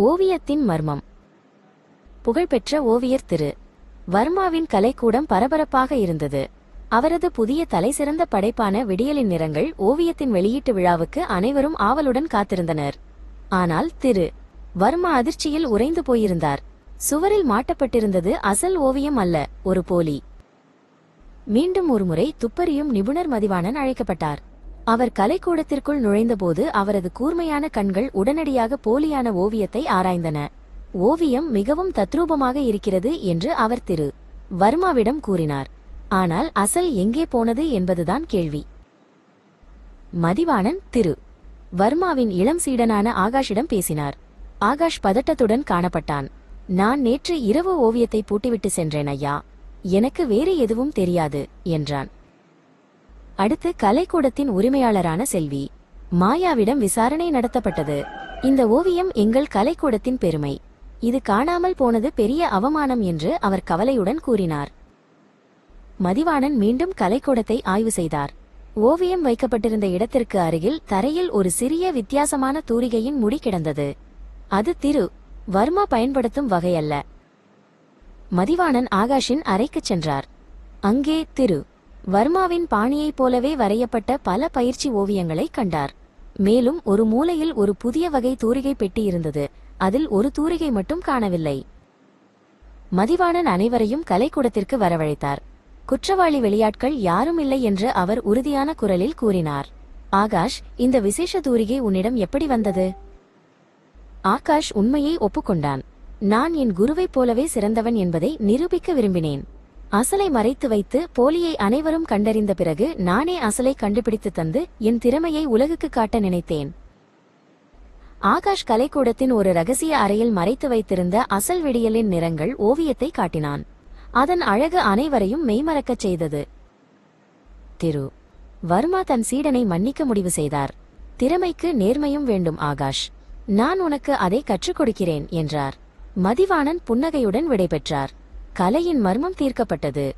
ஓவியத்தின் மர்மம். புகழ்பெற்ற ஓவியர் திரு. வர்மாவின் கலைக்கூடம் பரபரப்பாக இருந்தது. அவரது புதிய தலைசிறந்த படைப்பான விடியலின் நிறங்கள் ஓவியத்தின் வெளியீட்டு விழாவுக்கு அனைவரும் ஆவலுடன் காத்திருந்தனர். ஆனால் திரு. வர்மா அதிர்ச்சியில் உறைந்து போயிருந்தார். சுவரில் மாட்டப்பட்டிருந்தது அசல் ஓவியம் அல்ல ஒரு போலி. மீண்டும் ஒருமுறை துப்பறியும் நிபுணர் மதிவாணன் அழைக்கப்பட்டார். அவர் கலைக்கூடத்திற்குள் நுழைந்தபோது அவரது கூர்மையான கண்கள் உடனடியாக போலியான ஓவியத்தை ஆராய்ந்தன. ஓவியம் மிகவும் தத்ரூபமாக இருக்கிறது என்று அவர் திரு. வர்மாவிடம் கூறினார். ஆனால் அசல் எங்கே போனது என்பதுதான் கேள்வி. மதிவாணன் திரு. வர்மாவின் இளம் சீடனான ஆகாஷிடம் பேசினார். ஆகாஷ் பதட்டத்துடன் காணப்பட்டான். நான் நேற்று இரவு ஓவியத்தை பூட்டிவிட்டு சென்றேன் ஐயா. எனக்கு வேறு எதுவும் தெரியாது என்றான். அடுத்து கலைக்கூடத்தின் உரிமையாளரான செல்வி. மாயாவிடம் விசாரணை நடத்தப்பட்டது. இந்த ஓவியம் எங்கள் கலைக்கூடத்தின் பெருமை. இது காணாமல் போனது பெரிய அவமானம் என்று அவர் கவலையுடன் கூறினார். மதிவாணன் மீண்டும் கலைக்கூடத்தை ஆய்வு செய்தார். ஓவியம் வைக்கப்பட்டிருந்த இடத்திற்கு அருகில் தரையில் ஒரு சிறிய வித்தியாசமான தூரிகையின் முடி கிடந்தது. அது திரு. வர்மா பயன்படுத்தும் வகையல்ல. மதிவாணன் ஆகாஷின் அறைக்குச் சென்றார். அங்கே திரு. வர்மாவின் பாணியைப் போலவே வரையப்பட்ட பல பயிற்சி ஓவியங்களை கண்டார். மேலும் ஒரு மூலையில் ஒரு புதிய வகை தூரிகை பெட்டி இருந்தது அதில் ஒரு தூரிகை மட்டும் காணவில்லை. மதிவாணன் அனைவரையும் கலைக்கூடத்திற்கு வரவழைத்தார். குற்றவாளி வெளியாட்கள் யாரும் இல்லை என்று அவர் உறுதியான குரலில் கூறினார். ஆகாஷ் இந்த விசேஷ தூரிகை உன்னிடம் எப்படி வந்தது? ஆகாஷ் உண்மையை ஒப்புக்கொண்டான். நான் என் குருவைப் போலவே சிறந்தவன் என்பதை நிரூபிக்க விரும்பினேன். அசலை மறைத்து வைத்து போலியை அனைவரும் கண்டறிந்த பிறகு நானே அசலை கண்டுபிடித்து தந்து என் திறமையை உலகுக்கு காட்ட நினைத்தேன். ஆகாஷ் கலைக்கூடத்தின் ஒரு ரகசிய அறையில் மறைத்து வைத்திருந்த அசல் விடியலின் நிறங்கள் ஓவியத்தை காட்டினான். அதன் அழகு அனைவரையும் மெய்மறக்கச் செய்தது. திரு. வர்மா தன் சீடனை மன்னிக்க முடிவு செய்தார். திறமைக்கு நேர்மையும் வேண்டும் ஆகாஷ். நான் உனக்கு அதை கற்றுக் கொடுக்கிறேன் என்றார். மதிவாணன் புன்னகையுடன் விடைபெற்றார். கலையின் மர்மம் தீர்க்கப்பட்டது.